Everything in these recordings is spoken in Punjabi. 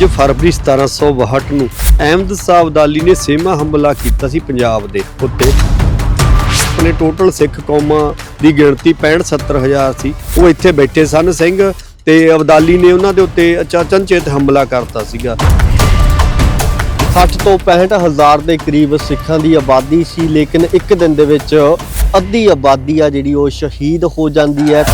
5 ਫਰਵਰੀ 1762 ਨੂੰ ਅਹਿਮਦ ਸਾਹਿਬ ਅਬਦਾਲੀ ਨੇ ਸੇਮਾ ਹਮਲਾ ਕੀਤਾ ਸੀ ਪੰਜਾਬ ਦੇ ਉੱਤੇ। ਆਪਣੇ ਟੋਟਲ ਸਿੱਖ ਕੌਮਾਂ ਦੀ ਗਿਣਤੀ 65 70 ਹਜ਼ਾਰ ਸੀ। ਉਹ ਇੱਥੇ ਬੈਠੇ ਸਨ ਸਿੰਘ ਤੇ ਅਬਦਾਲੀ ਨੇ ਉਹਨਾਂ ਦੇ ਉੱਤੇ ਅਚਨਚੇਤ ਹਮਲਾ ਕਰਤਾ ਸੀਗਾ। 60 ਤੋਂ 65 ਹਜ਼ਾਰ ਦੇ ਕਰੀਬ ਸਿੱਖਾਂ ਦੀ ਆਬਾਦੀ ਸੀ, ਲੇਕਿਨ ਇੱਕ ਦਿਨ ਦੇ ਵਿੱਚ ਅੱਧੀ ਆਬਾਦੀ ਆ ਜਿਹੜੀ ਉਹ ਸ਼ਹੀਦ ਹੋ ਜਾਂਦੀ ਹੈ।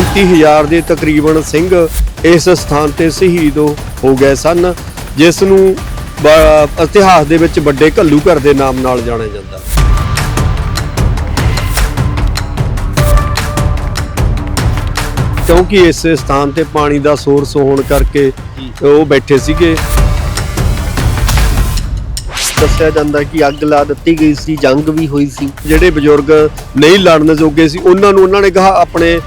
35000 ਦੇ ਤਕਰੀਬਨ ਸਿੰਘ ਇਸ ਸਥਾਨ ਤੇ ਸ਼ਹੀਦ ਹੋ ਗਏ ਸਨ, ਜਿਸ ਨੂੰ ਇਤਿਹਾਸ ਦੇ ਵਿੱਚ ਵੱਡੇ ਘੱਲੂ ਘਰ ਦੇ ਨਾਮ ਨਾਲ ਜਾਣਿਆ ਜਾਂਦਾ। ਕਿਉਂਕਿ ਇਸ ਸਥਾਨ ਤੇ ਪਾਣੀ ਦਾ ਸੋਰਸ ਹੋਣ ਕਰਕੇ ਉਹ ਬੈਠੇ ਸੀਗੇ। ਦੱਸਿਆ ਜਾਂਦਾ ਕਿ ਅੱਗ ਲਾ ਦਿੱਤੀ ਗਈ ਸੀ, ਜੰਗ ਵੀ ਹੋਈ ਸੀ। ਜਿਹੜੇ ਬਜ਼ੁਰਗ ਨਹੀਂ ਲੜਨ ਜੋਗੇ ਸੀ, ਉਹਨਾਂ ਨੂੰ, ਉਹਨਾਂ ਨੇ ਗਹਾ ਆਪਣੇ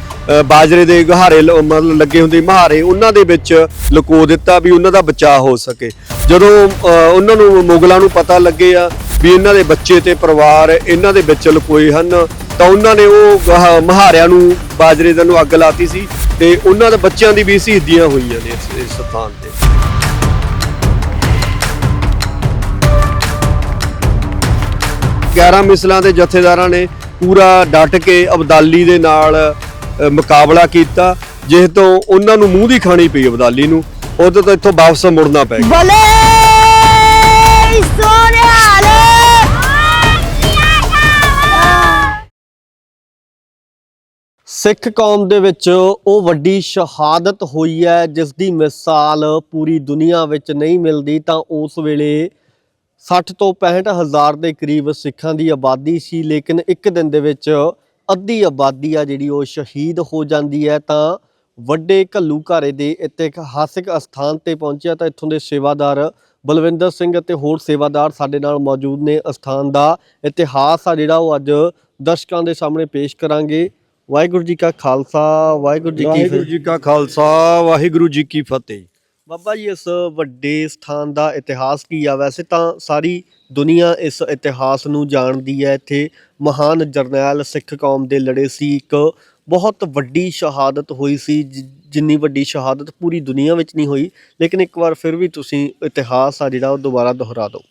ਬਾਜਰੇ ਦੇ ਗਹਾਰੇ ਲ- ਮਤਲਬ ਲੱਗੇ ਹੁੰਦੇ ਮਹਾਰੇ ਉਹਨਾਂ ਦੇ ਵਿੱਚ ਲੁਕੋ ਦਿੱਤਾ ਵੀ ਉਹਨਾਂ ਦਾ ਬਚਾਅ ਹੋ ਸਕੇ। ਜਦੋਂ ਅ, ਉਹਨਾਂ ਨੂੰ ਮੁਗਲਾਂ ਨੂੰ ਪਤਾ ਲੱਗੇ ਆ ਵੀ ਇਹਨਾਂ ਦੇ ਬੱਚੇ ਤੇ ਪਰਿਵਾਰ ਇਹਨਾਂ ਦੇ ਵਿੱਚ ਲੁਕੋਏ ਹਨ ਤਾਂ ਉਹਨਾਂ ਨੇ ਉਹ ਗਹਾ- ਮਹਾਰਿਆਂ ਨੂੰ ਬਾਜਰੇ ਦੇ ਨੂੰ ਅੱਗ ਲਾਤੀ ਸੀ ਤੇ ਉਹਨਾਂ ਦੇ ਬੱਚਿਆਂ ਦੀ ਵੀ ਸ਼ਹੀਦੀਆਂ ਹੋਈਆਂ ਨੇ ਇਸ ਇਸ ਸਥਾਨ ਤੇ। 11 ਮਿਸਲਾਂ ਦੇ ਜਥੇਦਾਰਾਂ ਨੇ ਪੂਰਾ ਡਟ ਕੇ ਅਬਦਾਲੀ ਦੇ ਨਾਲ ਮੁਕਾਬਲਾ ਕੀਤਾ ਜਿਸ ਤੋਂ ਉਹਨਾਂ ਨੂੰ ਮੂੰਹ ਦੀ ਖਾਣੀ ਪਈ ਅਬਦਾਲੀ ਨੂੰ ਉਦੋਂ ਤੋਂ ਇੱਥੋਂ ਵਾਪਸ ਮੁੜਨਾ ਪੈ ਗਿਆ। ਬਲੇ ਸਿੱਖ ਕੌਮ ਦੇ ਵਿੱਚ ਉਹ ਵੱਡੀ ਸ਼ਹਾਦਤ ਹੋਈ ਹੈ ਜਿਸ ਦੀ ਮਿਸਾਲ ਪੂਰੀ ਦੁਨੀਆ ਵਿੱਚ ਨਹੀਂ ਮਿਲਦੀ ਤਾਂ ਉਸ ਵੇਲੇ 60 ਤੋਂ 65 ਹਜ਼ਾਰ ਦੇ ਕਰੀਬ ਸਿੱਖਾਂ ਦੀ ਆਬਾਦੀ ਸੀ ਲੇਕਿਨ ਇੱਕ ਦਿਨ ਦੇ ਵਿੱਚ ਅੱਧੀ ਆਬਾਦੀ ਆ ਜਿਹੜੀ ਉਹ ਸ਼ਹੀਦ ਹੋ ਜਾਂਦੀ ਹੈ, ਤਾਂ ਵੱਡੇ ਘੱਲੂ ਘਾਰੇ ਦੇ ਇਤਿਹਾਸਿਕ ਅਸਥਾਨ ਤੇ ਪਹੁੰਚਿਆ ਤਾਂ ਇੱਥੋਂ ਦੇ ਸੇਵਾਦਾਰ ਬਲਵਿੰਦਰ ਸਿੰਘ ਅਤੇ ਹੋਰ ਸੇਵਾਦਾਰ ਸਾਡੇ ਨਾਲ ਮੌਜੂਦ ਨੇ। ਅਸਥਾਨ ਦਾ ਇਤਿਹਾਸ ਆ ਜਿਹੜਾ ਉਹ ਅੱਜ ਦਰਸ਼ਕਾਂ ਦੇ ਸਾਹਮਣੇ ਪੇਸ਼ ਕਰਾਂਗੇ। ਵਾਹਿਗੁਰੂ ਜੀ ਕਾ ਖਾਲਸਾ, ਵਾਹਿਗੁਰੂ ਜੀ ਕੀ ਵਾਹਿਗੁਰੂ ਜੀ ਕਾ ਖਾਲਸਾ, ਵਾਹਿਗੁਰੂ ਜੀ ਕੀ ਫਤਿਹ। ਬਾਬਾ ਜੀ, ਇਸ ਵੱਡੇ ਸਥਾਨ ਦਾ ਇਤਿਹਾਸ ਕੀ ਆ? ਵੈਸੇ ਤਾਂ ਸਾਰੀ ਦੁਨੀਆ ਇਸ ਇਤਿਹਾਸ ਨੂੰ ਜਾਣਦੀ ਹੈ। ਇੱਥੇ ਮਹਾਨ ਜਰਨੈਲ ਸਿੱਖ ਕੌਮ ਦੇ ਲੜੇ ਸੀ। ਇੱਕ ਬਹੁਤ ਵੱਡੀ ਸ਼ਹਾਦਤ ਹੋਈ ਸੀ। ਜਿ- ਜਿੰਨੀ ਵੱਡੀ ਸ਼ਹਾਦਤ ਪੂਰੀ ਦੁਨੀਆ ਵਿੱਚ ਨਹੀਂ ਹੋਈ। ਲੇਕਿਨ ਇੱਕ ਵਾਰ ਫਿਰ ਵੀ ਤੁਸੀਂ ਇਤਿਹਾਸ ਆ ਜਿਹੜਾ ਉਹ ਦੁਬਾਰਾ ਦੁਹਰਾ ਦਿਓ।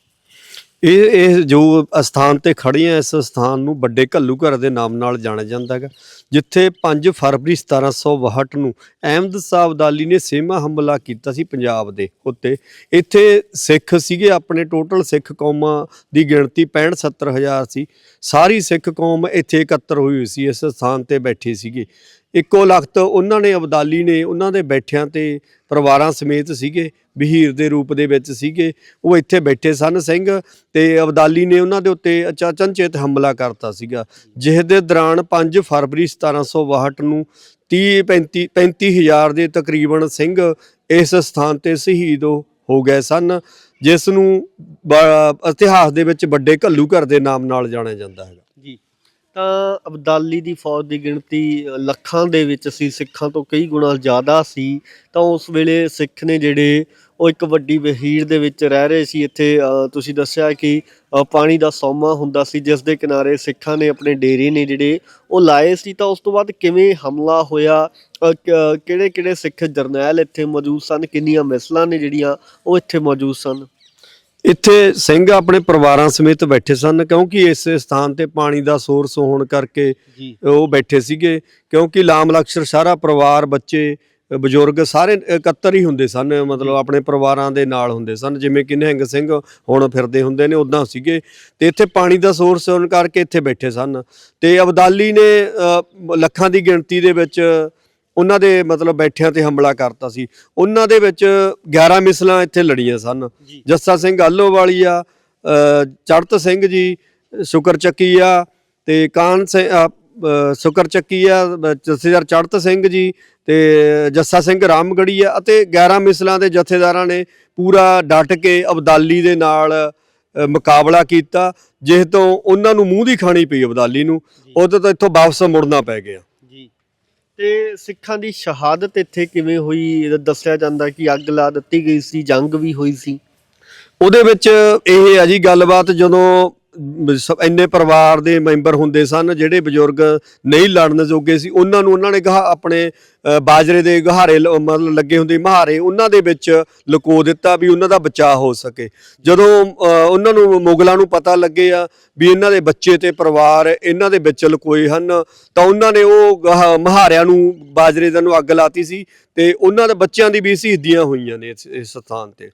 ਇਹ ਇਹ ਜੋ ਅਸਥਾਨ ਤੇ ਖੜੇ ਆ, ਇਸ ਸਥਾਨ ਨੂੰ ਵੱਡੇ ਘੱਲੂ ਘਰ ਦੇ ਨਾਮ ਨਾਲ ਜਾਣਿਆ ਜਾਂਦਾ ਹੈਗਾ, ਜਿੱਥੇ 5 ਫਰਵਰੀ 1762 ਨੂੰ ਅਹਿਮਦ ਸਾਹਿਬ ਅਬਦਾਲੀ ਨੇ ਸੇਮਾ ਹਮਲਾ ਕੀਤਾ ਸੀ ਪੰਜਾਬ ਦੇ ਉੱਤੇ। ਇੱਥੇ ਸਿੱਖ ਸੀਗੇ, ਆਪਣੇ ਟੋਟਲ ਸਿੱਖ ਕੌਮਾਂ ਦੀ ਗਿਣਤੀ 65 70 ਹਜ਼ਾਰ ਸੀ। ਸਾਰੀ ਸਿੱਖ ਕੌਮ ਇੱਥੇ ਇਕੱਤਰ ਹੋਈ ਹੋਈ ਸੀ, ਇਸ ਸਥਾਨ ਤੇ ਬੈਠੇ ਸੀਗੇ। ਇੱਕੋ ਲਖਤ ਉਹਨਾਂ ਨੇ ਅਬਦਾਲੀ ਨੇ ਉਹਨਾਂ ਦੇ ਬੈਠਿਆਂ ਤੇ ਪਰਿਵਾਰਾਂ ਸਮੇਤ ਸੀਗੇ ਵਹੀਰ ਦੇ ਰੂਪ ਦੇ ਵਿੱਚ ਸੀਗੇ। ਉਹ ਇੱਥੇ ਬੈਠੇ ਸਨ ਸਿੰਘ ਤੇ ਅਬਦਾਲੀ ਨੇ ਉਹਨਾਂ ਦੇ ਉੱਤੇ ਅਚਨਚੇਤ ਹਮਲਾ ਕਰਤਾ ਸੀਗਾ। ਜਿਸ ਦੇ ਦੌਰਾਨ 5 ਫਰਵਰੀ 1762 ਨੂੰ 30 35 35000 ਦੇ ਤਕਰੀਬਨ ਸਿੰਘ ਇਸ ਸਥਾਨ ਤੇ ਸ਼ਹੀਦ ਹੋ ਗਏ ਸਨ, ਜਿਸ ਨੂੰ ਬ- ਇਤਿਹਾਸ ਦੇ ਵਿੱਚ ਵੱਡੇ ਘੱਲੂ ਘਰ ਦੇ ਨਾਮ ਨਾਲ ਜਾਣਿਆ ਜਾਂਦਾ ਹੈ ਤਾਂ ਅਬਦਾਲੀ ਦੀ ਫੌਜ ਦੀ ਗਿਣਤੀ ਲੱਖਾਂ ਦੇ ਵਿੱਚ ਸੀ, ਸਿੱਖਾਂ ਤੋਂ ਕਈ ਗੁਣਾ ਜ਼ਿਆਦਾ ਸੀ। ਤਾਂ ਉਸ ਵੇਲੇ ਸਿੱਖ ਨੇ ਜਿਹੜੇ, ਉਹ ਇੱਕ ਵੱਡੀ ਵਹੀਰ ਦੇ ਵਿੱਚ ਰਹਿ ਰਹੇ ਸੀ। ਇੱਥੇ ਤੁਸੀਂ ਦੱਸਿਆ ਕਿ ਪਾਣੀ ਦਾ ਸੌਮਾ ਹੁੰਦਾ ਸੀ, ਜਿਸ ਦੇ ਕਿਨਾਰੇ ਸਿੱਖਾਂ ਨੇ ਆਪਣੇ ਡੇਰੇ ਨੇ ਜਿਹੜੇ, ਉਹ ਲਾਏ ਸੀ। ਤਾਂ ਉਸ ਤੋਂ ਬਾਅਦ ਕਿਵੇਂ ਹਮਲਾ ਹੋਇਆ? ਕਿਹੜੇ ਕਿਹੜੇ ਸਿੱਖ ਜਰਨੈਲ ਇੱਥੇ ਮੌਜੂਦ ਸਨ? ਕਿੰਨੀਆਂ ਮਿਸਲਾਂ ਨੇ ਜਿਹੜੀਆਂ ਉਹ ਇੱਥੇ ਮੌਜੂਦ ਸਨ? ਇੱਥੇ ਸਿੰਘ ਆਪਣੇ ਪਰਿਵਾਰਾਂ ਸਮੇਤ ਬੈਠੇ ਸਨ ਕਿਉਂਕਿ ਇਸ ਸਥਾਨ ਤੇ ਪਾਣੀ ਦਾ ਸੋਰਸ ਹੋਣ ਕਰਕੇ ਉਹ ਬੈਠੇ ਸੀਗੇ ਕਿਉਂਕਿ ਲਾਮ ਲਕਸ਼ਰ ਸਾਰਾ ਪਰਿਵਾਰ ਬੱਚੇ ਬਜ਼ੁਰਗ ਸਾਰੇ ਇਕੱਤਰ ਹੀ ਹੁੰਦੇ ਸਨ ਮਤਲਬ ਆਪਣੇ ਪਰਿਵਾਰਾਂ ਦੇ ਨਾਲ ਹੁੰਦੇ ਸਨ ਜਿਵੇਂ ਕਿ ਨਿਹੰਗ ਸਿੰਘ ਹੁਣ ਫਿਰਦੇ ਹੁੰਦੇ ਨੇ ਉਦਾਂ ਸੀਗੇ। ਤੇ ਇੱਥੇ ਪਾਣੀ ਦਾ ਸੋਰਸ ਹੋਣ ਕਰਕੇ ਇੱਥੇ ਬੈਠੇ ਸਨ। ਤੇ ਅਬਦਾਲੀ ਨੇ ਲੱਖਾਂ ਦੀ ਗਿਣਤੀ ਦੇ ਵਿੱਚ ਉਹਨਾਂ ਦੇ ਮਤਲਬ ਬੈਠਿਆਂ ਤੇ ਹਮਲਾ ਕਰਤਾ ਸੀ। ਉਹਨਾਂ ਦੇ ਵਿੱਚ 11 ਮਿਸਲਾਂ ਇੱਥੇ ਲੜੀਆਂ ਸਨ। ਜੱਸਾ ਸਿੰਘ ਆਲੋਵਾਲੀਆ ਅ, ਚੜਤ ਸਿੰਘ ਜੀ ਸ਼ੁਕਰ ਚੱਕੀਆ ਤੇ ਕਾਨ ਸਿੰਘ ਸ਼ੁਕਰ ਚੱਕੀਆ ਅ, ਜਥੇਦਾਰ ਚੜਤ ਸਿੰਘ ਜੀ ਤੇ ਜੱਸਾ ਸਿੰਘ ਰਾਮਗੜੀਆ ਅਤੇ 11 ਮਿਸਲਾਂ ਦੇ ਜਥੇਦਾਰਾਂ ਨੇ ਪੂਰਾ ਡਟ ਕੇ ਅਬਦਾਲੀ ਦੇ ਨਾਲ ਮੁਕਾਬਲਾ ਕੀਤਾ। ਜਿਸ ਤੋਂ ਉਹਨਾਂ ਨੂੰ ਮੂੰਹ ਦੀ ਖਾਣੀ ਪਈ ਅਬਦਾਲੀ ਨੂੰ। ਉਦੋਂ ਤੋਂ ਇੱਥੋਂ ਵਾਪਸ ਮੁੜਨਾ ਪੈ ਗਿਆ। ਤੇ ਸਿੱਖਾਂ ਦੀ ਸ਼ਹਾਦਤ ਇੱਥੇ ਕਿਵੇਂ ਹੋਈ? ਦੱਸਿਆ ਜਾਂਦਾ ਕਿ ਅੱਗ ਲਾ ਦਿੱਤੀ ਗਈ ਸੀ, ਜੰਗ ਵੀ ਹੋਈ ਸੀ। ਉਹਦੇ ਵਿੱਚ ਇਹ ਆ ਜੀ, ਗੱਲਬਾਤ ਜਦੋਂ ਮ, ਸ- ਇੰਨੇ ਪਰਿਵਾਰ ਦੇ ਮੈਂਬਰ ਹੁੰਦੇ ਸਨ ਜਿਹੜੇ ਬਜ਼ੁਰਗ ਨਹੀਂ ਲੜਨ ਜੋਗੇ ਸੀ ਉਹਨਾਂ ਨੂੰ ਉਹਨਾਂ ਨੇ ਗਹਾ ਆਪਣੇ ਅ, ਬਾਜਰੇ ਦੇ ਗਹਾਰੇ ਲ- ਮਤਲਬ ਲੱਗੇ ਹੁੰਦੇ ਮਹਾਰੇ ਉਹਨਾਂ ਦੇ ਵਿੱਚ ਲੁਕੋ ਦਿੱਤਾ ਵੀ ਉਹਨਾਂ ਦਾ ਬਚਾਅ ਹੋ ਸਕੇ। ਜਦੋਂ ਅ, ਉਹਨਾਂ ਨੂੰ ਮੁਗਲਾਂ ਨੂੰ ਪਤਾ ਲੱਗੇ ਆ ਵੀ ਇਹਨਾਂ ਦੇ ਬੱਚੇ ਤੇ ਪਰਿਵਾਰ ਇਹਨਾਂ ਦੇ ਵਿੱਚ ਲੁਕੋਏ ਹਨ ਤਾਂ ਉਹਨਾਂ ਨੇ ਉਹ ਗਹਾ- ਮਹਾਰਿਆਂ ਨੂੰ ਬਾਜਰੇ ਦਾ ਨੂੰ ਅੱਗ ਲਾਤੀ ਸੀ ਤੇ ਉਹਨਾਂ ਦੇ ਬੱਚਿਆਂ ਦੀ ਵੀ ਸ਼ਹੀਦੀਆਂ ਹੋਈਆਂ ਨੇ ਇਸ ਇਸ ਸਥਾਨ ਤੇ।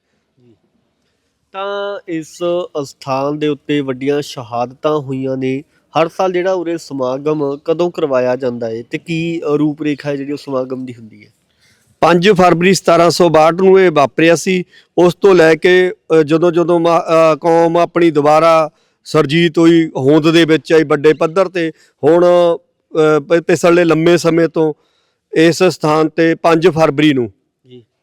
ਤਾਂ ਇਸ ਅਸਥਾਨ ਦੇ ਉੱਤੇ ਵੱਡੀਆਂ ਸ਼ਹਾਦਤਾਂ ਹੋਈਆਂ ਨੇ। ਹਰ ਸਾਲ ਜਿਹੜਾ ਉਰੇ ਸਮਾਗਮ ਕਦੋਂ ਕਰਵਾਇਆ ਜਾਂਦਾ ਹੈ ਤੇ ਕੀ ਰੂਪਰੇਖਾ ਹੈ ਜਿਹੜੀ ਉਹ ਸਮਾਗਮ ਦੀ ਹੁੰਦੀ ਹੈ 5 ਫਰਵਰੀ 1762 ਨੂੰ ਇਹ ਵਾਪਰਿਆ ਸੀ। ਉਸ ਤੋਂ ਲੈ ਕੇ ਜਦੋਂ ਜਦੋਂ ਮਾ- ਕੌਮ ਆਪਣੀ ਦੁਬਾਰਾ ਸਰਜੀਤ ਹੋਈ ਹੋਂਦ ਦੇ ਵਿੱਚ ਆਈ ਵੱਡੇ ਪੱਧਰ ਤੇ ਹੁਣ ਅ, ਪਿਛਲੇ ਲੰਮੇ ਸਮੇਂ ਤੋਂ ਇਸ ਸਥਾਨ ਤੇ 5 ਫਰਵਰੀ ਨੂੰ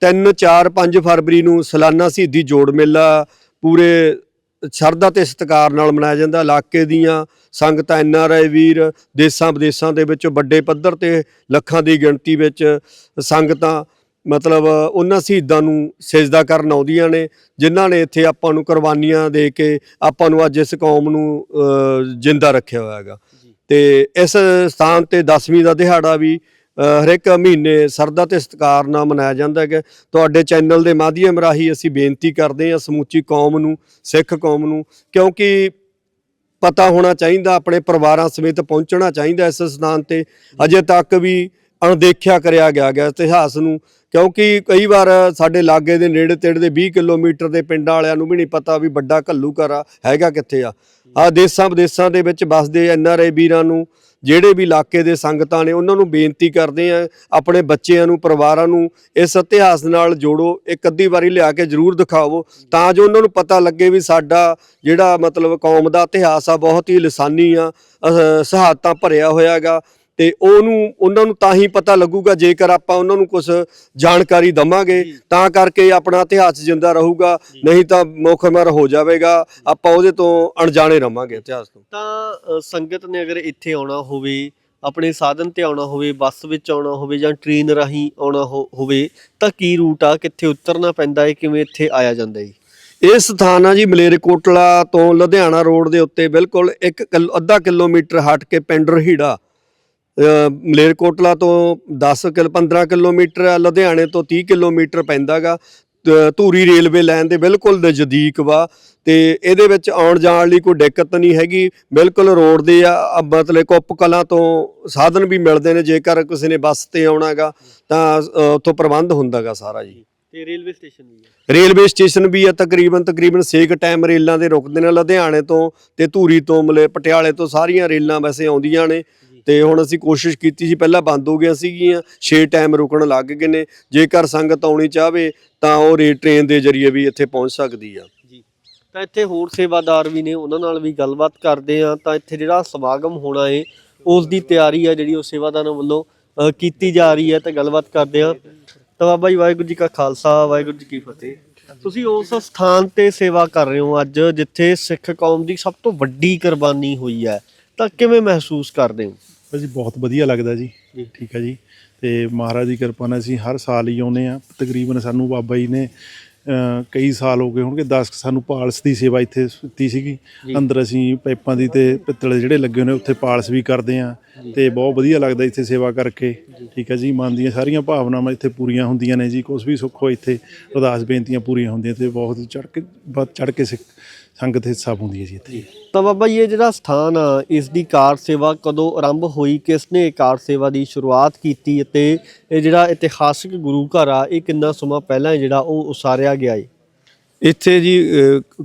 3 4 5 ਫਰਵਰੀ ਨੂੰ ਸਾਲਾਨਾ ਸ਼ਹੀਦੀ ਜੋੜ ਮੇਲਾ ਪੂਰੇ ਸ਼ਰਧਾ ਤੇ ਸਤਿਕਾਰ ਨਾਲ ਮਨਾਇਆ ਜਾਂਦਾ ਇਲਾਕੇ ਦੀਆਂ ਸੰਗਤਾਂ ਐਨ ਆਰ ਆਈ ਵੀਰ ਦੇਸਾਂ ਵਿਦੇਸਾਂ ਦੇ ਵਿੱਚ ਵੱਡੇ ਪੱਧਰ ਤੇ ਲੱਖਾਂ ਦੀ ਗਿਣਤੀ ਵਿੱਚ ਸੰਗਤਾਂ ਮਤਲਬ ਉਹਨਾਂ ਸ਼ਹੀਦਾਂ ਨੂੰ ਸਜਦਾ ਕਰਨ ਆਉਂਦੀਆਂ ਨੇ ਜਿਨ੍ਹਾਂ ਨੇ ਇੱਥੇ ਆਪਾਂ ਨੂੰ ਕੁਰਬਾਨੀਆਂ ਦੇ ਕੇ ਆਪਾਂ ਨੂੰ ਅੱਜ ਇਸ ਕੌਮ ਨੂੰ ਜਿੰਦਾ ਰੱਖਿਆ ਹੋਇਆ ਹੈਗਾ। ਤੇ ਇਸ ਸਥਾਨ ਤੇ 10ਵੀਂ ਦਾ ਦਿਹਾੜਾ ਵੀ ਹਰੇਕ ਮਹੀਨੇ ਸਰਦਾ ਤੇ ਸਤਿਕਾਰ ਨਾਲ ਮਨਾਇਆ ਜਾਂਦਾ ਹੈ ਤੁਹਾਡੇ ਚੈਨਲ ਦੇ ਮਾਧਿਅਮ ਰਾਹੀਂ ਅਸੀਂ ਬੇਨਤੀ ਕਰਦੇ ਹਾਂ ਸਮੁੱਚੀ ਕੌਮ ਨੂੰ, ਸਿੱਖ ਕੌਮ ਨੂੰ, ਕਿਉਂਕਿ ਪਤਾ ਹੋਣਾ ਚਾਹੀਦਾ, ਆਪਣੇ ਪਰਿਵਾਰਾਂ ਸਮੇਤ ਪਹੁੰਚਣਾ ਚਾਹੀਦਾ ਇਸ ਸਥਾਨ ਤੇ। ਅਜੇ ਤੱਕ ਵੀ ਅਣਦੇਖਿਆ ਕਰਿਆ ਗਿਆ ਗਿਆ ਇਤਿਹਾਸ ਨੂੰ, ਕਿਉਂਕਿ ਕਈ ਵਾਰ ਸਾਡੇ ਲਾਗੇ ਦੇ ਨੇੜੇ ਤੇੜੇ ਦੇ 20 ਕਿਲੋਮੀਟਰ ਦੇ ਪਿੰਡਾਂ ਵਾਲਿਆਂ ਨੂੰ ਵੀ ਨਹੀਂ ਪਤਾ ਵੀ ਵੱਡਾ ਘੱਲੂ ਘਰਾ ਹੈਗਾ ਕਿੱਥੇ ਆ। ਆ ਦੇਸਾਂ ਵਿਦੇਸਾਂ ਦੇ ਵਿੱਚ ਵੱਸਦੇ ਐਨ ਆਰ ਆਈ ਵੀਰਾਂ ਨੂੰ ਜਿਹੜੇ ਵੀ ਇਲਾਕੇ ਦੇ ਸੰਗਤਾਂ ਨੇ, ਉਹਨਾਂ ਨੂੰ ਬੇਨਤੀ ਕਰਦੇ ਆ ਆਪਣੇ ਬੱਚਿਆਂ ਨੂੰ, ਪਰਿਵਾਰਾਂ ਨੂੰ ਇਸ ਇਤਿਹਾਸ ਨਾਲ ਜੋੜੋ, ਇੱਕ ਅੱਧੀ ਵਾਰੀ ਲਿਆ ਕੇ ਜ਼ਰੂਰ ਦਿਖਾਵੋ ਤਾਂ ਜੋ ਉਹਨਾਂ ਨੂੰ ਪਤਾ ਲੱਗੇ ਵੀ ਸਾਡਾ ਜਿਹੜਾ ਮਤਲਬ ਕੌਮ ਦਾ ਇਤਿਹਾਸ ਆ, ਬਹੁਤ ਹੀ ਲਿਸਾਨੀ ਆ ਸ਼ਹਾਦਤਾਂ ਭਰਿਆ ਹੋਇਆਗਾ। ਤੇ ਉਹਨੂੰ ਉਹਨਾਂ ਨੂੰ ਤਾਂ ਹੀ ਪਤਾ ਲੱਗੂਗਾ ਜੇਕਰ ਆਪਾਂ ਉਹਨਾਂ ਨੂੰ ਕੁਝ ਜਾਣਕਾਰੀ ਦਵਾਂਗੇ। ਤਾਂ ਕਰਕੇ ਆਪਣਾ ਇਤਿਹਾਸ ਜਿੰਦਾ ਰਹੂਗਾ। ਨਹੀਂ ਤਾਂ ਮੁਖਮਰ ਹੋ ਜਾਵੇਗਾ ਆਪਾਂ ਉਹਦੇ ਤੋਂ ਅਣਜਾਣੇ ਰਵਾਂਗੇ ਇਤਿਹਾਸ ਤੋਂ ਤਾਂ ਸੰਗਤ ਨੇ ਅਗਰ ਇੱਥੇ ਆਉਣਾ ਹੋਵੇ ਆਪਣੇ ਸਾਧਨ ਤੇ ਆਉਣਾ ਹੋਵੇ ਬੱਸ ਵਿੱਚ ਆਉਣਾ ਹੋਵੇ ਜਾਂ ਟ੍ਰੇਨ ਰਾਹੀਂ ਆਉਣਾ ਹੋਵੇ ਤਾਂ ਕੀ ਰੂਟ ਆ ਕਿੱਥੇ ਉਤਰਨਾ ਪੈਂਦਾ ਹੈ ਕਿਵੇਂ ਇੱਥੇ ਆਇਆ ਜਾਂਦਾ ਹੈ ਇਹ ਸਥਾਨ ਆ ਜੀ ਮਲੇਰਕੋਟਲਾ ਤੋਂ ਲੁਧਿਆਣਾ ਰੋਡ ਦੇ ਉੱਤੇ ਬਿਲਕੁਲ 1 ਅੱਧਾ ਕਿਲੋਮੀਟਰ ਹਟ ਕੇ ਪਿੰਡ ਰਹੀੜਾ ਮਲੇਰਕੋਟਲਾ ਤੋਂ 10 ਕਿਲ 15 ਕਿਲੋਮੀਟਰ ਆ ਲੁਧਿਆਣੇ ਤੋਂ 30 ਕਿਲੋਮੀਟਰ ਪੈਂਦਾਗਾ। ਧੂਰੀ ਰੇਲਵੇ ਲਾਈਨ ਦੇ ਬਿਲਕੁਲ ਨਜ਼ਦੀਕ ਵਾ ਤੇ ਇਹਦੇ ਵਿੱਚ ਆਉਣ ਜਾਣ ਲਈ ਕੋਈ ਦਿੱਕਤ ਨਹੀਂ ਹੈਗੀ। ਬਿਲਕੁਲ ਰੋਡ ਦੇ ਆ ਮਤਲਬ ਕੁੱਪ ਕਲਾਂ ਤੋਂ ਸਾਧਨ ਵੀ ਮਿਲਦੇ ਨੇ ਜੇਕਰ ਕਿਸੇ ਨੇ ਬੱਸ ਤੇ ਆਉਣਾਗਾ ਤਾਂ ਉੱਥੋਂ ਪ੍ਰਬੰਧ ਹੁੰਦਾਗਾ ਸਾਰਾ ਜੀ। ਤੇ ਰੇਲਵੇ ਸਟੇਸ਼ਨ ਵੀ ਹੈ ਰੇਲਵੇ ਸਟੇਸ਼ਨ ਵੀ ਆ ਤਕਰੀਬਨ ਤਕਰੀਬਨ ਛੇ ਕੁ ਟਾਈਮ ਰੇਲਾਂ ਦੇ ਰੁਕਦੇ ਨੇ ਲੁਧਿਆਣੇ ਤੋਂ ਤੇ ਧੂਰੀ ਤੋਂ ਮਲੇ ਪਟਿਆਲੇ ਤੋਂ ਸਾਰੀਆਂ ਰੇਲਾਂ ਵੈਸੇ ਆਉਂਦੀਆਂ ਨੇ। ਤੇ ਹੁਣ ਅਸੀਂ ਕੋਸ਼ਿਸ਼ ਕੀਤੀ ਸੀ, ਪਹਿਲਾਂ ਬੰਦ ਹੋ ਗਿਆ ਸੀਗੀਆਂ 6 ਟਾਈਮ ਰੁਕਣ ਲੱਗ ਗਏ ਨੇ। ਜੇਕਰ ਸੰਗਤ ਆਉਣੀ ਚਾਹਵੇ, ਤਾਂ ਉਹ ਰੇ ਟ੍ਰੇਨ ਦੇ ਜ਼ਰੀਏ ਵੀ ਇੱਥੇ ਪਹੁੰਚ ਸਕਦੀ ਆ। ਤਾਂ ਇੱਥੇ ਹੋਰ ਸੇਵਾਦਾਰ ਵੀ ਨੇ, ਉਹਨਾਂ ਨਾਲ ਵੀ ਗੱਲਬਾਤ ਕਰਦੇ ਆ। ਤਾਂ ਇੱਥੇ ਜਿਹੜਾ ਸਮਾਗਮ ਹੋਣਾ ਏ, ਉਸ ਦੀ ਤਿਆਰੀ ਆ ਜਿਹੜੀ ਉਹ ਸੇਵਾਦਾਰਾਂ ਵੱਲੋਂ ਕੀਤੀ ਜਾ ਰਹੀ ਹੈ ਤਾਂ ਗੱਲਬਾਤ ਕਰਦੇ ਆ। ਤਾਂ ਬਾਬਾ ਜੀ, ਵਾਹਿਗੁਰੂ ਜੀ ਕਾ ਖਾਲਸਾ, ਵਾਹਿਗੁਰੂ ਜੀ ਕੀ ਫਤਿਹ। ਤੁਸੀਂ ਉਸ ਸਥਾਨ ਤੇ ਸੇਵਾ ਕਰ ਰਹੇ ਹੋ ਅੱਜ, ਜਿੱਥੇ ਸਿੱਖ ਕੌਮ ਦੀ ਸਭ ਤੋਂ ਵੱਡੀ ਕੁਰਬਾਨੀ ਹੋਈ ਹੈ ਤਾਂ ਕਿਵੇਂ ਮਹਿਸੂਸ ਕਰਦੇ ਹੋ? ਭਾਜੀ ਬਹੁਤ ਵਧੀਆ ਲੱਗਦਾ ਜੀ। ਜੀ। ਠੀਕ ਹੈ ਜੀ। ਤੇ ਮਹਾਰਾਜ ਦੀ ਕਿਰਪਾ ਨਾਲ ਅਸੀਂ ਹਰ ਸਾਲ ਹੀ ਆਉਨੇ ਆ ਤਕਰੀਬਨ ਸਾਨੂੰ ਬਾਬਾ ਜੀ ਨੇ ਕਈ ਸਾਲ ਹੋ ਗਏ ਹੋਣਗੇ। 10 ਸਾਨੂੰ ਪਾਲਸ ਦੀ ਸੇਵਾ ਇੱਥੇ ਦਿੱਤੀ ਸੀਗੀ। ਜੀ। ਅੰਦਰ ਅਸੀਂ ਪਾਈਪਾਂ ਦੀ ਤੇ ਪਿੱਤਲ ਜਿਹੜੇ ਲੱਗੇ ਨੇ ਉੱਥੇ ਪਾਲਸ ਵੀ ਕਰਦੇ ਆ ਤੇ ਬਹੁਤ ਵਧੀਆ ਲੱਗਦਾ ਇੱਥੇ ਸੇਵਾ ਕਰਕੇ। ਠੀਕ ਹੈ ਜੀ ਮਨ ਦੀਆਂ ਸਾਰੀਆਂ ਭਾਵਨਾਵਾਂ ਇੱਥੇ ਪੂਰੀਆਂ ਹੁੰਦੀਆਂ ਨੇ ਜੀ ਕੁਝ ਵੀ ਸੁੱਖ ਹੋ ਇੱਥੇ ਅਰਦਾਸ ਬੇਨਤੀਆਂ ਪੂਰੀਆਂ ਹੁੰਦੀਆਂ ਤੇ ਬਹੁਤ ਚੜ ਕੇ ਵੱਧ ਚੜ ਕੇ ਸਿੱਖ- ਸੰਗਤ ਹਿੱਸਾ ਪਾਉਂਦੀ ਹੈ ਜੀ ਇੱਥੇ। ਤਾਂ ਬਾਬਾ ਜੀ ਇਹ ਜਿਹੜਾ ਸਥਾਨ ਆ ਇਸ ਦੀ ਕਾਰ ਸੇਵਾ ਕਦੋਂ ਆਰੰਭ ਹੋਈ? ਕਿਸ ਨੇ ਇਹ ਕਾਰ ਸੇਵਾ ਦੀ ਸ਼ੁਰੂਆਤ ਕੀਤੀ? ਅਤੇ ਇਹ ਜਿਹੜਾ ਇਤਿਹਾਸਿਕ ਗੁਰੂ ਘਰ ਆ ਇਹ ਕਿੰਨਾ ਸਮਾਂ ਪਹਿਲਾਂ ਜਿਹੜਾ ਉਹ ਉਸਾਰਿਆ ਗਿਆ ਹੈ ਇੱਥੇ ਜੀ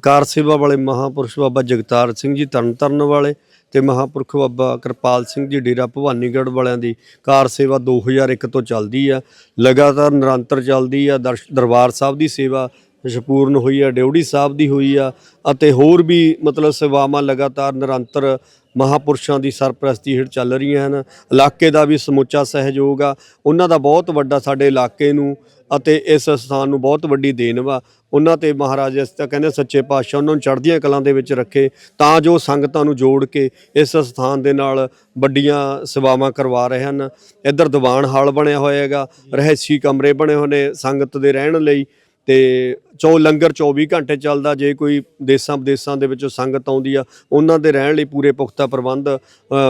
ਕਾਰ ਸੇਵਾ ਵਾਲੇ ਮਹਾਪੁਰਸ਼ ਬਾਬਾ ਜਗਤਾਰ ਸਿੰਘ ਜੀ ਤਰਨਤਾਰਨ ਵਾਲੇ ਤੇ ਮਹਾਪੁਰਖ ਬਾਬਾ ਕਿਰਪਾਲ ਸਿੰਘ ਜੀ ਡੇਰਾ ਭਵਾਨੀਗੜ੍ਹ ਵਾਲਿਆਂ ਦੀ ਕਾਰ ਸੇਵਾ 2001 ਤੋਂ ਚੱਲਦੀ ਆ। ਲਗਾਤਾਰ ਨਿਰੰਤਰ ਚੱਲਦੀ ਆ। ਦਰਸ਼- ਦਰਬਾਰ ਸਾਹਿਬ ਦੀ ਸੇਵਾ ਸੰਪੂਰਨ ਹੋਈ ਆ। ਡਿਉੜੀ ਸਾਹਿਬ ਦੀ ਹੋਈ ਆ ਅਤੇ ਹੋਰ ਵੀ ਮਤਲਬ ਸੇਵਾਵਾਂ ਲਗਾਤਾਰ ਨਿਰੰਤਰ ਮਹਾਪੁਰਸ਼ਾਂ ਦੀ ਸਰਪ੍ਰਸਤੀ ਹੇਠ ਚੱਲ ਰਹੀਆਂ ਹਨ। ਇਲਾਕੇ ਦਾ ਵੀ ਸਮੁੱਚਾ ਸਹਿਯੋਗ ਆ। ਉਹਨਾਂ ਦਾ ਬਹੁਤ ਵੱਡਾ ਸਾਡੇ ਇਲਾਕੇ ਨੂੰ ਅਤੇ ਇਸ ਸਥਾਨ ਨੂੰ ਬਹੁਤ ਵੱਡੀ ਦੇਣ ਵਾ। ਉਹਨਾਂ ਤੇ ਮਹਾਰਾਜ ਇਸ ਤਾਂ ਕਹਿੰਦੇ ਸੱਚੇ ਪਾਤਸ਼ਾਹ ਉਹਨਾਂ ਨੂੰ ਚੜ੍ਹਦੀਆਂ ਕਲਾਂ ਦੇ ਵਿੱਚ ਰੱਖੇ, ਤਾਂ ਜੋ ਸੰਗਤਾਂ ਨੂੰ ਜੋੜ ਕੇ ਇਸ ਸਥਾਨ ਦੇ ਨਾਲ ਵੱਡੀਆਂ ਸੇਵਾਵਾਂ ਕਰਵਾ ਰਹੇ ਹਨ। ਇੱਧਰ ਦੀਵਾਨ ਹਾਲ ਬਣਿਆ ਹੋਇਆ ਹੈਗਾ, ਰਹਿਸੀ ਕਮਰੇ ਬਣੇ ਹੋਏ ਨੇ ਸੰਗਤ ਦੇ ਰਹਿਣ ਲਈ। ਤੇ ਚੋ ਲੰਗਰ 24 ਘੰਟੇ ਚੱਲਦਾ ਜੇ ਕੋਈ ਦੇਸਾਂ ਵਿਦੇਸਾਂ ਦੇ ਵਿੱਚੋਂ ਸੰਗਤ ਆਉਂਦੀ ਆ ਉਹਨਾਂ ਦੇ ਰਹਿਣ ਲਈ ਪੂਰੇ ਪੁਖਤਾ ਪ੍ਰਬੰਧ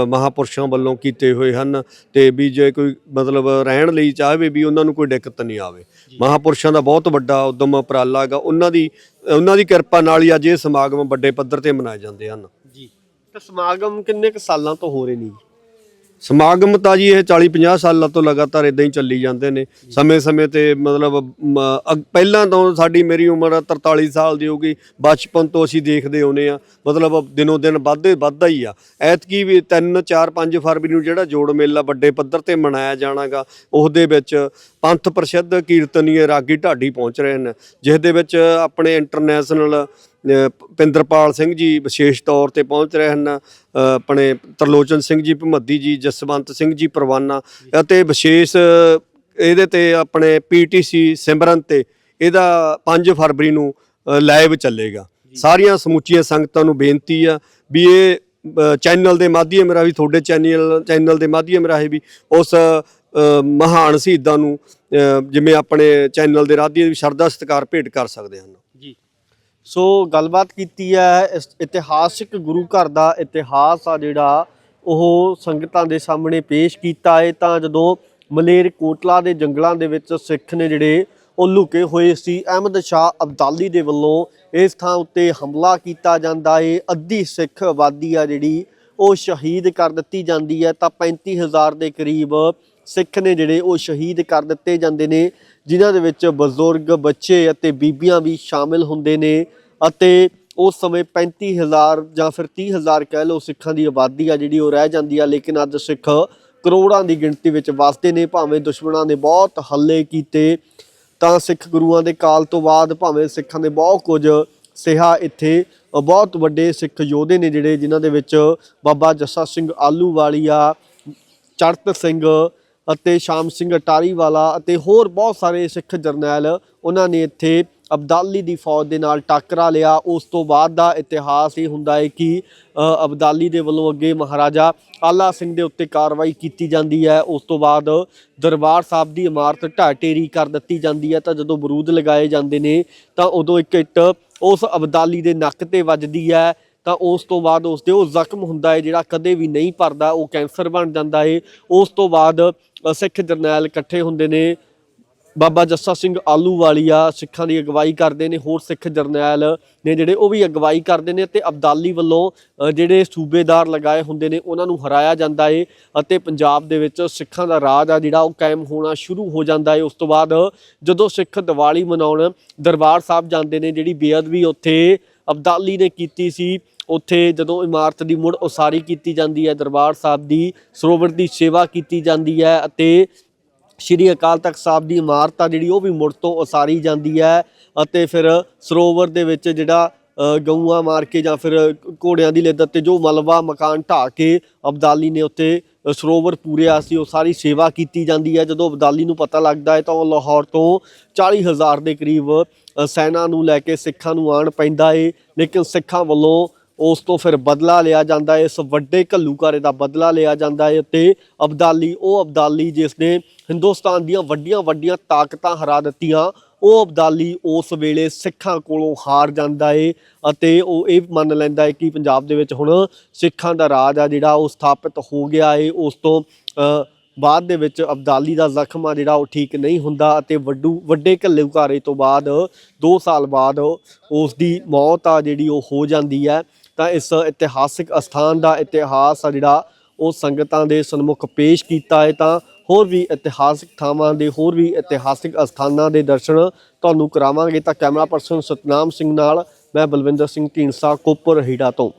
ਮਹਾਪੁਰਸ਼ਾਂ ਵੱਲੋਂ ਕੀਤੇ ਹੋਏ ਹਨ ਤੇ ਵੀ ਜੇ ਕੋਈ ਮਤਲਬ ਰਹਿਣ ਲਈ ਚਾਹਵੇ ਵੀ ਉਹਨਾਂ ਨੂੰ ਕੋਈ ਦਿੱਕਤ ਨਹੀਂ ਆਵੇ। ਮਹਾਪੁਰਸ਼ਾਂ ਦਾ ਬਹੁਤ ਵੱਡਾ ਉਦਮ ਉਪਰਾਲਾ ਹੈਗਾ ਉਹਨਾਂ ਦੀ ਉਹਨਾਂ ਦੀ ਕਿਰਪਾ ਨਾਲ ਹੀ ਅੱਜ ਇਹ ਸਮਾਗਮ ਵੱਡੇ ਪੱਧਰ ਤੇ ਮਨਾਏ ਜਾਂਦੇ ਹਨ। ਜੀ। ਤੇ ਸਮਾਗਮ ਕਿੰਨੇ ਕੁ ਸਾਲਾਂ ਤੋਂ ਹੋ ਰਹੇ ਨੇ ਜੀ? ਸਮਾਗਮ ਤਾਂ ਜੀ ਇਹ 40 50 ਸਾਲਾਂ ਤੋਂ ਲਗਾਤਾਰ ਇਦਾਂ ਹੀ ਚੱਲੀ ਜਾਂਦੇ ਨੇ। ਸਮੇਂ-ਸਮੇਂ ਤੇ ਮਤਲਬ ਮ, ਅਗ- ਪਹਿਲਾਂ ਤੋਂ ਸਾਡੀ ਮੇਰੀ ਉਮਰ 43 ਸਾਲ ਦੀ ਹੋ ਗਈ ਬਚਪਨ ਤੋਂ ਅਸੀਂ ਦੇਖਦੇ ਆਉਨੇ ਆ ਮਤਲਬ ਦਿਨੋ ਦਿਨ ਵੱਧਦੇ ਵੱਧਦਾ ਹੀ ਆ। ਐਤਕੀ ਵੀ 3 4 5 ਫਰਵਰੀ ਨੂੰ ਜਿਹੜਾ ਜੋੜ ਮੇਲਾ ਵੱਡੇ ਪੱਧਰ ਤੇ ਮਨਾਇਆ ਜਾਣਾਗਾ ਉਸ ਦੇ ਵਿੱਚ ਪੰਥ ਪ੍ਰਸਿੱਧ ਕੀਰਤਨੀਏ ਰਾਗੀ ਢਾਡੀ ਪਹੁੰਚ ਰਹੇ ਨੇ ਜਿਸ ਦੇ ਵਿੱਚ ਆਪਣੇ ਇੰਟਰਨੈਸ਼ਨਲ ਪਿੰਦਰਪਾਲ ਸਿੰਘ ਜੀ ਵਿਸ਼ੇਸ਼ ਤੌਰ ਤੇ ਪਹੁੰਚ ਰਹੇ ਹਨ ਆਪਣੇ ਤਰਲੋਚਨ ਸਿੰਘ ਜੀ ਭਮੱਦੀ ਜੀ ਜਸਵੰਤ ਸਿੰਘ ਜੀ ਪਰਵਾਨਾ ਅਤੇ ਵਿਸ਼ੇਸ਼ ਇਹਦੇ ਤੇ ਆਪਣੇ ਪੀਟੀਸੀ ਸਿਮਰਨ ਤੇ ਇਹਦਾ 5 ਫਰਵਰੀ ਨੂੰ ਲਾਈਵ ਚੱਲੇਗਾ। ਸਾਰੀਆਂ ਸਮੁੱਚੀਆਂ ਸੰਗਤਾਂ ਨੂੰ ਬੇਨਤੀ ਆ ਵੀ ਇਹ ਚੈਨਲ ਦੇ ਮਾਧਿਅਮ ਰਾਹੀਂ ਤੁਹਾਡੇ ਚੈਨਲ ਚੈਨਲ ਦੇ ਮਾਧਿਅਮ ਰਾਹੀਂ ਵੀ ਉਸ ਮਹਾਨ ਸ਼ਹੀਦਾਂ ਨੂੰ ਜਿਵੇਂ ਆਪਣੇ ਚੈਨਲ ਦੇ ਰਾਧੀ ਸ਼ਰਧਾ ਸਤਿਕਾਰ ਭੇਟ ਕਰ ਸਕਦੇ ਹਨ। ਸੋ ਗੱਲਬਾਤ ਕੀਤੀ ਹੈ ਇਸ ਇਤਿਹਾਸਿਕ ਗੁਰੂ ਘਰ ਦਾ ਇਤਿਹਾਸ ਆ ਜਿਹੜਾ ਉਹ ਸੰਗਤਾਂ ਦੇ ਸਾਹਮਣੇ ਪੇਸ਼ ਕੀਤਾ ਹੈ ਤਾਂ ਜਦੋਂ ਮਲੇਰ ਕੋਟਲਾ ਦੇ ਜੰਗਲਾਂ ਦੇ ਵਿੱਚ ਸਿੱਖ ਨੇ ਜਿਹੜੇ ਉਹ ਲੁਕੇ ਹੋਏ ਸੀ, ਅਹਿਮਦ ਸ਼ਾਹ ਅਬਦਾਲੀ ਦੇ ਵੱਲੋਂ ਇਸ ਥਾਂ ਉੱਤੇ ਹਮਲਾ ਕੀਤਾ ਜਾਂਦਾ ਹੈ ਅੱਧੀ ਸਿੱਖ ਆਬਾਦੀ ਆ ਜਿਹੜੀ ਉਹ ਸ਼ਹੀਦ ਕਰ ਦਿੱਤੀ ਜਾਂਦੀ ਹੈ। ਤਾਂ 35000 ਦੇ ਕਰੀਬ ਸਿੱਖ ਨੇ ਜਿਹੜੇ ਉਹ ਸ਼ਹੀਦ ਕਰ ਦਿੱਤੇ ਜਾਂਦੇ ਨੇ, ਜਿਨ੍ਹਾਂ ਦੇ ਵਿੱਚ ਬਜ਼ੁਰਗ, ਬੱਚੇ ਅਤੇ ਬੀਬੀਆਂ ਵੀ ਸ਼ਾਮਿਲ ਹੁੰਦੇ ਨੇ ਅਤੇ ਉਸ ਸਮੇਂ 35000 ਜਾਂ ਫਿਰ 30000 ਕਹਿ ਲਓ ਸਿੱਖਾਂ ਦੀ ਆਬਾਦੀ ਆ ਜਿਹੜੀ ਉਹ ਰਹਿ ਜਾਂਦੀ ਆ, ਲੇਕਿਨ ਅੱਜ ਸਿੱਖ ਕਰੋੜਾਂ ਦੀ ਗਿਣਤੀ ਵਿੱਚ ਵਸਦੇ ਨੇ, ਭਾਵੇਂ ਦੁਸ਼ਮਣਾਂ ਨੇ ਬਹੁਤ ਹੱਲੇ ਕੀਤੇ, ਤਾਂ ਸਿੱਖ ਗੁਰੂਆਂ ਦੇ ਕਾਲ ਤੋਂ ਬਾਅਦ ਭਾਵੇਂ ਸਿੱਖਾਂ ਦੇ ਬਹੁਤ ਕੁਝ ਸਿਹਾ ਇੱਥੇ ਬਹੁਤ ਵੱਡੇ ਸਿੱਖ ਯੋਧੇ ਨੇ ਜਿਹੜੇ ਜਿਨ੍ਹਾਂ ਦੇ ਵਿੱਚ ਬਾਬਾ ਜੱਸਾ ਸਿੰਘ ਆਲੂ ਵਾਲੀਆ ਚੜਤ ਸਿੰਘ ਅਤੇ ਸ਼ਾਮ ਸਿੰਘ ਅਟਾਰੀ ਵਾਲਾ ਅਤੇ ਹੋਰ ਬਹੁਤ ਸਾਰੇ ਸਿੱਖ ਜਰਨੈਲ ਉਹਨਾਂ ਨੇ ਇੱਥੇ ਅਬਦਾਲੀ ਦੀ ਫੌਜ ਦੇ ਨਾਲ ਟੱਕਰਾ ਲਿਆ। ਉਸ ਤੋਂ ਬਾਅਦ ਦਾ ਇਤਿਹਾਸ ਇਹ ਹੁੰਦਾ ਹੈ ਕਿ ਅਬਦਾਲੀ ਦੇ ਵੱਲੋਂ ਅੱਗੇ ਮਹਾਰਾਜਾ ਆਲਾ ਸਿੰਘ ਦੇ ਉੱਤੇ ਕਾਰਵਾਈ ਕੀਤੀ ਜਾਂਦੀ ਹੈ। ਉਸ ਤੋਂ ਬਾਅਦ ਦਰਬਾਰ ਸਾਹਿਬ ਦੀ ਇਮਾਰਤ ਢਾਹ ਢੇਰੀ ਕਰ ਦਿੱਤੀ ਜਾਂਦੀ ਹੈ। ਤਾਂ ਜਦੋਂ ਬਰੂਦ ਲਗਾਏ ਜਾਂਦੇ ਨੇ, ਤਾਂ ਉਦੋਂ ਇੱਕ ਇੱਟ ਉਸ ਅਬਦਾਲੀ ਦੇ ਨੱਕ ਤੇ ਵੱਜਦੀ ਹੈ। ਤਾਂ ਉਸ ਤੋਂ ਬਾਅਦ ਉਸ ਦੇ ਉਹ ਜ਼ਖਮ ਹੁੰਦਾ ਹੈ, ਜਿਹੜਾ ਕਦੇ ਵੀ ਨਹੀਂ ਭਰਦਾ, ਉਹ ਕੈਂਸਰ ਬਣ ਜਾਂਦਾ ਹੈ। ਉਸ ਤੋਂ ਬਾਅਦ ਸਿੱਖ ਜਰਨੈਲ ਇਕੱਠੇ ਹੁੰਦੇ ਨੇ। ਬਾਬਾ ਜੱਸਾ ਸਿੰਘ ਆਲੂਵਾਲੀਆ ਸਿੱਖਾਂ ਦੀ ਅਗਵਾਈ ਕਰਦੇ ਨੇ। ਹੋਰ ਸਿੱਖ ਜਰਨੈਲ ਨੇ ਜਿਹੜੇ ਉਹ ਵੀ ਅਗਵਾਈ ਕਰਦੇ ਨੇ ਤੇ ਅਬਦਾਲੀ ਵੱਲੋਂ ਜਿਹੜੇ ਸੂਬੇਦਾਰ ਲਗਾਏ ਹੁੰਦੇ ਨੇ, ਉਹਨਾਂ ਨੂੰ ਹਰਾਇਆ ਜਾਂਦਾ ਏ ਅਤੇ ਪੰਜਾਬ ਦੇ ਵਿੱਚ ਸਿੱਖਾਂ ਦਾ ਰਾਜ ਆ ਜਿਹੜਾ ਉਹ ਕਾਇਮ ਹੋਣਾ ਸ਼ੁਰੂ ਹੋ ਜਾਂਦਾ ਹੈ। ਉਸ ਤੋਂ ਬਾਅਦ ਜਦੋਂ ਸਿੱਖ ਦੀਵਾਲੀ ਮਨਾਉਣ ਦਰਬਾਰ ਸਾਹਿਬ ਜਾਂਦੇ ਨੇ, ਜਿਹੜੀ ਬੇਅਦਬੀ ਉੱਥੇ ਅਬਦਾਲੀ ਨੇ ਕੀਤੀ ਸੀ। ਉੱਥੇ ਜਦੋਂ ਇਮਾਰਤ ਦੀ ਮੁੜ ਉਸਾਰੀ ਕੀਤੀ ਜਾਂਦੀ ਹੈ, ਦਰਬਾਰ ਸਾਹਿਬ ਦੀ ਸਰੋਵਰ ਦੀ ਸੇਵਾ ਕੀਤੀ ਜਾਂਦੀ ਹੈ ਅਤੇ ਸ਼੍ਰੀ ਅਕਾਲ ਤਖਤ ਸਾਹਿਬ ਦੀ ਇਮਾਰਤ ਆ ਜਿਹੜੀ, ਉਹ ਵੀ ਮੁੜ ਤੋਂ ਉਸਾਰੀ ਜਾਂਦੀ ਹੈ ਅਤੇ ਫਿਰ ਸਰੋਵਰ ਦੇ ਵਿੱਚ ਜਿਹੜਾ ਗਊਆਂ ਮਾਰ ਕੇ ਜਾਂ ਫਿਰ ਘੋੜਿਆਂ ਦੀ ਲਿੱਦਤ ਤੇ ਜੋ ਮਲਵਾ ਮਕਾਨ ਢਾਹ ਕੇ ਅਬਦਾਲੀ ਨੇ ਉੱਤੇ ਸਰੋਵਰ ਪੂਰਿਆ ਸੀ, ਉਹ ਸਾਰੀ ਸੇਵਾ ਕੀਤੀ ਜਾਂਦੀ ਹੈ। ਜਦੋਂ ਅਬਦਾਲੀ ਨੂੰ ਪਤਾ ਲੱਗਦਾ ਹੈ ਤਾਂ ਉਹ ਲਾਹੌਰ ਤੋਂ 40000 ਦੇ ਕਰੀਬ ਸੈਨਾ ਨੂੰ ਲੈ ਕੇ ਸਿੱਖਾਂ ਨੂੰ ਆਣ ਪੈਂਦਾ ਏ। ਲੇਕਿਨ ਸਿੱਖਾਂ ਵੱਲੋਂ ਉਸ ਤੋਂ ਫਿਰ ਬਦਲਾ ਲਿਆ ਜਾਂਦਾ ਹੈ ਇਸ ਵੱਡੇ ਘੱਲੂਕਾਰੇ ਦਾ ਬਦਲਾ ਲਿਆ ਜਾਂਦਾ ਹੈ ਤੇ ਅਬਦਾਲੀ, ਉਹ ਅਬਦਾਲੀ ਜਿਸ ਨੇ ਹਿੰਦੁਸਤਾਨ ਦੀਆਂ ਵੱਡੀਆਂ ਵੱਡੀਆਂ ਤਾਕਤਾਂ ਹਰਾ ਦਿੱਤੀਆਂ ਉਹ ਅਬਦਾਲੀ ਉਸ ਵੇਲੇ ਸਿੱਖਾਂ ਕੋਲੋਂ ਹਾਰ ਜਾਂਦਾ ਏ ਅਤੇ ਉਹ ਇਹ ਮੰਨ ਲੈਂਦਾ ਹੈ ਕਿ ਪੰਜਾਬ ਦੇ ਵਿੱਚ ਹੁਣ ਸਿੱਖਾਂ ਦਾ ਰਾਜ ਆ ਜਿਹੜਾ ਉਹ ਸਥਾਪਿਤ ਹੋ ਗਿਆ ਏ, ਉਸ ਤੋਂ ਬਾਅਦ ਦੇ ਵਿੱਚ ਅਬਦਾਲੀ ਦਾ ਜ਼ਖਮ ਆ ਜਿਹੜਾ ਉਹ ਠੀਕ ਨਹੀਂ ਹੁੰਦਾ ਅਤੇ ਵੱਡੂ, ਵੱਡੇ ਘੱਲੇ ਘੱਲੂਘਾਰੇ ਤੋਂ ਬਾਅਦ 2 ਸਾਲ ਬਾਅਦ ਉਸ ਦੀ ਮੌਤ ਆ ਜਿਹੜੀ ਉਹ ਹੋ ਜਾਂਦੀ ਹੈ ਤਾਂ ਇਸ ਇਤਿਹਾਸਿਕ ਅਸਥਾਨ ਦਾ ਇਤਿਹਾਸ ਆ ਜਿਹੜਾ ਉਹ ਸੰਗਤਾਂ ਦੇ ਸਨਮੁਖ ਪੇਸ਼ ਕੀਤਾ ਹੈ ਤਾਂ ਹੋਰ ਵੀ ਇਤਿਹਾਸਿਕ ਥਾਵਾਂ ਦੇ, ਹੋਰ ਵੀ ਇਤਿਹਾਸਿਕ ਅਸਥਾਨਾਂ ਦੇ ਦਰਸ਼ਨ ਤੁਹਾਨੂੰ ਕਰਾਵਾਂਗੇ ਤਾਂ ਕੈਮਰਾ ਪਰਸਨ ਸਤਨਾਮ ਸਿੰਘ ਨਾਲ, ਮੈਂ ਬਲਵਿੰਦਰ ਸਿੰਘ ਢੀਂਡਸਾ, ਕੋਪਰ ਹੀੜਾ ਤੋਂ।